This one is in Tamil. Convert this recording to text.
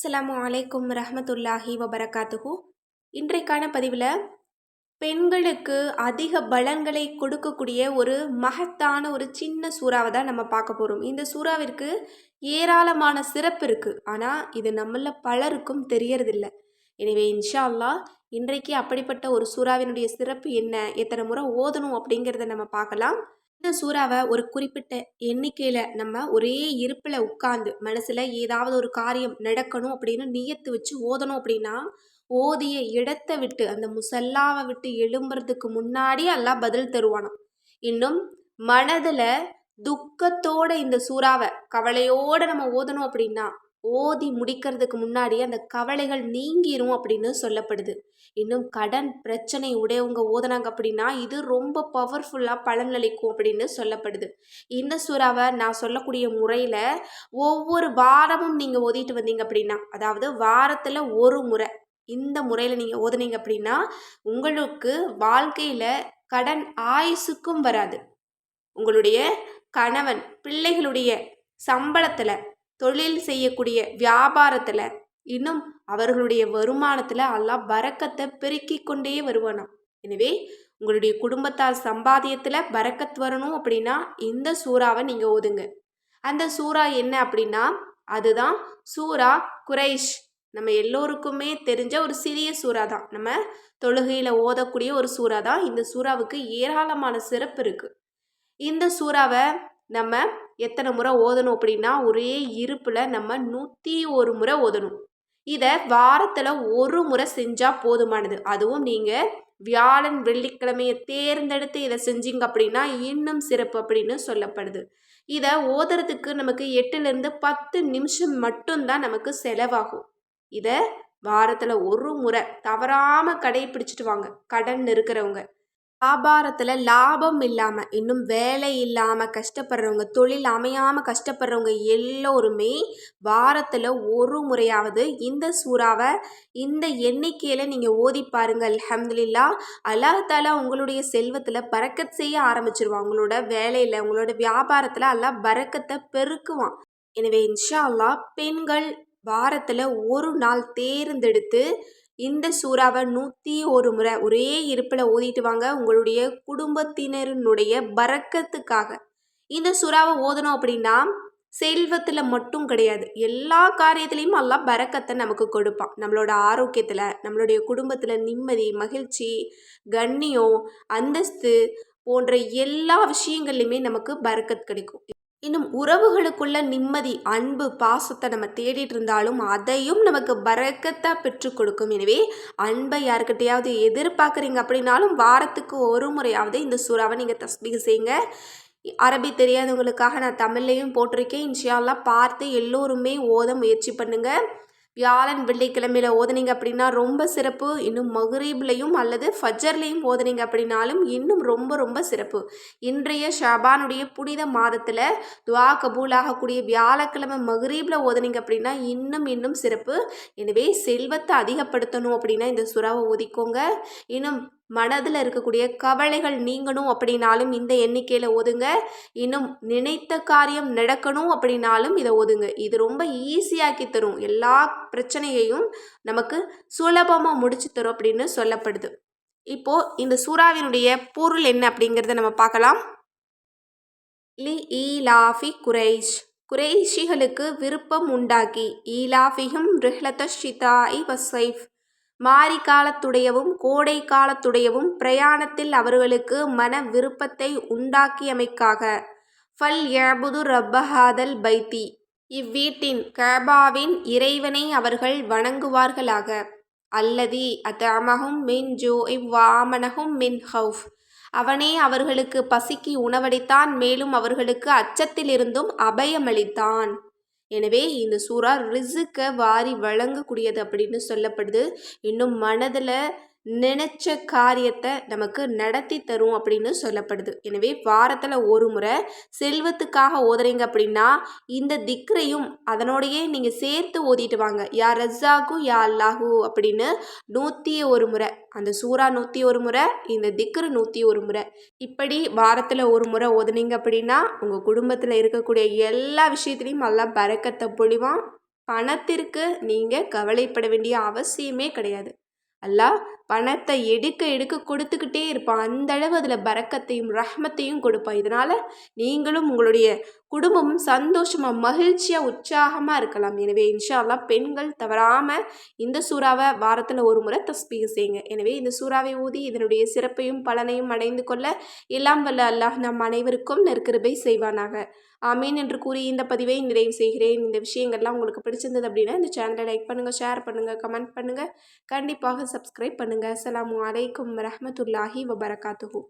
அஸ்ஸலாமு அலைக்கும் ரஹமத்துல்லாஹி வபரகாத்துஹூ. இன்றைக்கான பதிவில் பெண்களுக்கு அதிக பலன்களை கொடுக்கக்கூடிய ஒரு மகத்தான ஒரு சின்ன சூறாவை தான் நம்ம பார்க்க போகிறோம் இந்த சூறாவிற்கு ஏராளமான சிறப்பு இருக்குது ஆனால் இது நம்மள பலருக்கும் தெரியறதில்ல. எனவே இன்ஷா அல்லாஹ் இன்றைக்கு அப்படிப்பட்ட ஒரு சூறாவினுடைய சிறப்பு என்ன? எத்தனை முறை ஓதணும் அப்படிங்கிறத நம்ம பார்க்கலாம். இந்த சூறாவை ஒரு குறிப்பிட்ட எண்ணிக்கையில் நம்ம ஒரே இருப்பில் உட்கார்ந்து மனசில் ஏதாவது ஒரு காரியம் நடக்கணும் அப்படின்னு நியத்து வச்சு ஓதணும் அப்படின்னா ஓதிய இடத்தை விட்டு அந்த முசல்லாவை விட்டு எழும்புறதுக்கு முன்னாடி எல்லாம் பதில் தருவானாம். இன்னும் மனதில் துக்கத்தோட இந்த சூறாவை கவலையோடு நம்ம ஓதணும் அப்படின்னா ஓதி முடிக்கிறதுக்கு முன்னாடி அந்த கவலைகள் நீங்கிரும் அப்படின்னு சொல்லப்படுது. இன்னும் கடன் பிரச்சனை உடையவங்க ஓதுனாங்க அப்படின்னா இது ரொம்ப பவர்ஃபுல்லாக பலனளிக்கும் அப்படின்னு சொல்லப்படுது. இந்த சூறாவை நான் சொல்லக்கூடிய முறையில் ஒவ்வொரு வாரமும் நீங்கள் ஓதிட்டு வந்தீங்க அப்படின்னா அதாவது வாரத்தில் ஒரு முறை இந்த முறையில் நீங்கள் ஓதுனீங்க அப்படின்னா உங்களுக்கு வாழ்க்கையில் கடன் ஆயுசுக்கும் வராது. உங்களுடைய கணவன் பிள்ளைகளுடைய சம்பளத்தில் தொழில் செய்யக்கூடிய வியாபாரத்தில் இன்னும் அவர்களுடைய வருமானத்தில் அல்லாஹ் பறக்கத்தை பெருக்கி கொண்டே வருவானாம். எனவே உங்களுடைய குடும்பத்தார் சம்பாதியத்தில் பறக்கத் வரணும் அப்படின்னா இந்த சூறாவை நீங்கள் ஓதுங்க. அந்த சூறா என்ன அப்படின்னா அதுதான் சூறா குரைஷ் நம்ம எல்லோருக்குமே தெரிஞ்ச ஒரு சிறிய சூறா தான். நம்ம தொழுகையில் ஓதக்கூடிய ஒரு சூறா தான். இந்த சூறாவுக்கு ஏராளமான சிறப்பு இருக்குது இந்த சூறாவை நம்ம எத்தனை முறை ஓதணும் அப்படின்னா ஒரே இருப்பில் நம்ம நூற்றி ஒரு முறை ஓதணும். இதை வாரத்தில் ஒரு முறை செஞ்சால் போதுமானது. அதுவும் நீங்கள் வியாழன் வெள்ளிக்கிழமையை தேர்ந்தெடுத்து இதை செஞ்சீங்க அப்படின்னா இன்னும் சிறப்பு அப்படின்னு சொல்லப்படுது. இதை ஓதுறதுக்கு நமக்கு எட்டுலேருந்து பத்து நிமிஷம் மட்டும்தான் நமக்கு செலவாகும். இதை வாரத்தில் ஒரு முறை தவறாமல் கடைப்பிடிச்சிட்டு வாங்க. கடன் இருக்கிறவங்க. வியாபாரத்தில் லாபம் இல்லாமல் இன்னும் வேலை இல்லாமல் கஷ்டப்படுறவங்க தொழில் அமையாமல் கஷ்டப்படுறவங்க எல்லோருமே வாரத்தில் ஒரு முறையாவது இந்த சூறாவை இந்த எண்ணிக்கையில் நீங்கள் ஓதி பாருங்கள் அலமதுல்லா அல்லாஹாலா உங்களுடைய செல்வத்தில் பறக்கத் செய்ய ஆரம்பிச்சிருவான். உங்களோட வேலையில் உங்களோட வியாபாரத்தில் அல்லாஹ் பறக்கத்தை பெருக்குவான். எனவே இன்ஷா அல்லாஹ் பெண்கள் வாரத்தில் ஒரு நாள் தேர்ந்தெடுத்து இந்த சூறாவை நூற்றி ஒரு முறை ஒரே இருப்பில் ஓதிட்டு வாங்க. உங்களுடைய குடும்பத்தினருடைய பறக்கத்துக்காக. இந்த சூறாவை ஓதணும் அப்படின்னா செல்வத்தில் மட்டும் கிடையாது. எல்லா காரியத்துலேயும் எல்லாம் பறக்கத்தை நமக்கு கொடுப்பான். நம்மளோட ஆரோக்கியத்தில் நம்மளுடைய குடும்பத்தில் நிம்மதி மகிழ்ச்சி கண்ணியம் அந்தஸ்து போன்ற எல்லா விஷயங்கள்லையுமே நமக்கு பறக்கத் கிடைக்கும். இன்னும் உறவுகளுக்குள்ள நிம்மதி அன்பு பாசத்தை நம்ம தேடிட்டு இருந்தாலும் அதையும் நமக்கு பறக்கத்தாக பெற்று கொடுக்கும். எனவே அன்பை யாருக்கிட்டையாவது எதிர்பார்க்குறீங்க அப்படின்னாலும் வாரத்துக்கு ஒரு முறையாவது இந்த சூறாவை நீங்கள் தஸ்பீக செய்யுங்க. அரபி தெரியாதவங்களுக்காக நான் தமிழ்லையும் போட்டிருக்கேன். இன்ஷியாலாம் பார்த்து எல்லோருமே ஓத முயற்சி பண்ணுங்கள் வியாழன் வெள்ளிக்கிழமையில் ஓதுனீங்க அப்படின்னா ரொம்ப சிறப்பு. இன்னும் மகுரீப்லையும் அல்லது ஃபஜர்லையும் ஓதுனீங்க அப்படின்னாலும் இன்னும் ரொம்ப ரொம்ப சிறப்பு. இன்றைய ஷபானுடைய புனித மாதத்தில் துவா கபூல் ஆகக்கூடிய வியாழக்கிழமை மகுரீபில் ஓதுனீங்க அப்படின்னா இன்னும் இன்னும் சிறப்பு. எனவே செல்வத்தை அதிகப்படுத்தணும் அப்படின்னா இந்த சுறாவை ஓதிக்கோங்க. இன்னும் மனதில் இருக்கக்கூடிய கவலைகள் நீங்கணும் அப்படின்னாலும் இந்த எண்ணிக்கையில் ஒதுங்க. இன்னும் நினைத்த காரியம் நடக்கணும் அப்படின்னாலும் இதை ஒதுங்க. இது ரொம்ப ஈஸியாக்கி தரும். எல்லா பிரச்சனையையும் நமக்கு சுலபமாக முடிச்சு தரும் அப்படின்னு சொல்லப்படுது. இப்போது இந்த சூறாவினுடைய பொருள் என்ன அப்படிங்கிறத நம்ம பார்க்கலாம். லி ஈலாஃபி குறைஷ் குறைஷிகளுக்கு விருப்பம் உண்டாக்கி. ஈலாஃபியும் ரிஹ்லத ஷிதாய் வசைஃப் மாரி காலத்துடையவும் கோடை காலத்துடையவும் பிரயாணத்தில் அவர்களுக்கு மன விருப்பத்தை உண்டாக்கியமைக்காக. ஃபல் யபுது ரப்பஹாதல் பைத்தி. இவ்வீட்டின் கபாவின் இறைவனை அவர்கள் வணங்குவார்களாக. அல்லதி அதமகும் மின் ஜோ இவ்வாமனகும் மின் ஹவுஃப் அவனே அவர்களுக்கு பசிக்கு உணவளித்தான் மேலும் அவர்களுக்கு அச்சத்திலிருந்தும் அபயமளித்தான். எனவே இந்த சூறா ரிசுக்கை வாரி வழங்கக்கூடியது அப்படின்னு சொல்லப்படுது. இன்னும் மனதில் நினச்ச காரியத்தை நமக்கு நடத்தி தரும் அப்படின்னு சொல்லப்படுது. எனவே வாரத்தில் ஒரு முறை செல்வத்துக்காக ஓதுறீங்க அப்படின்னா இந்த திக்ரையும் அதனோடையே நீங்கள் சேர்த்து ஓதிட்டு வாங்க. யா ரஸ்ஸாகு யா அல்லாஹு அப்படின்னு நூற்றி ஒரு முறை அந்த சூறா நூற்றி ஒரு முறை இந்த திக்ரு நூற்றி ஒரு முறை. இப்படி வாரத்தில் ஒரு முறை ஓதுனீங்க அப்படின்னா உங்கள் குடும்பத்தில் இருக்கக்கூடிய எல்லா விஷயத்துலையும் நல்லா பறக்கத்தை பொழிவான். பணத்திற்கு நீங்கள் கவலைப்பட வேண்டிய அவசியமே கிடையாது. அல்லாஹ் பணத்தை எடுக்க எடுக்க கொடுத்துக்கிட்டே இருப்பான். அந்த அளவு அதில் பறக்கத்தையும் ரஹ்மத்தையும் கொடுப்பான். இதனால் நீங்களும் உங்களுடைய குடும்பமும் சந்தோஷமாக மகிழ்ச்சியாக உற்சாகமாக இருக்கலாம். எனவே இன்ஷால்லாம் பெண்கள் தவறாமல் இந்த சூறாவை வாரத்தில் ஒரு முறை தஸ்பீக செய்யுங்க. எனவே இந்த சூறாவை ஊதி இதனுடைய சிறப்பையும் பலனையும் அடைந்து கொள்ள எல்லாம் வல்ல அல்லாஹ் நம் அனைவருக்கும் நெருக்கிருபை செய்வானாக. ஆமீன் என்று கூறி இந்த பதிவை நிறைவு செய்கிறேன். இந்த விஷயங்கள்லாம் உங்களுக்கு பிடிச்சிருந்தது அப்படின்னா இந்த சேனலை லைக் பண்ணுங்கள் ஷேர் பண்ணுங்கள் கமெண்ட் பண்ணுங்கள் கண்டிப்பாக சப்ஸ்கிரைப் பண்ணுங்கள் அஸ்லாம் வலைக்கம் வரமத்துல்லாஹி வபரகாத்துஹு.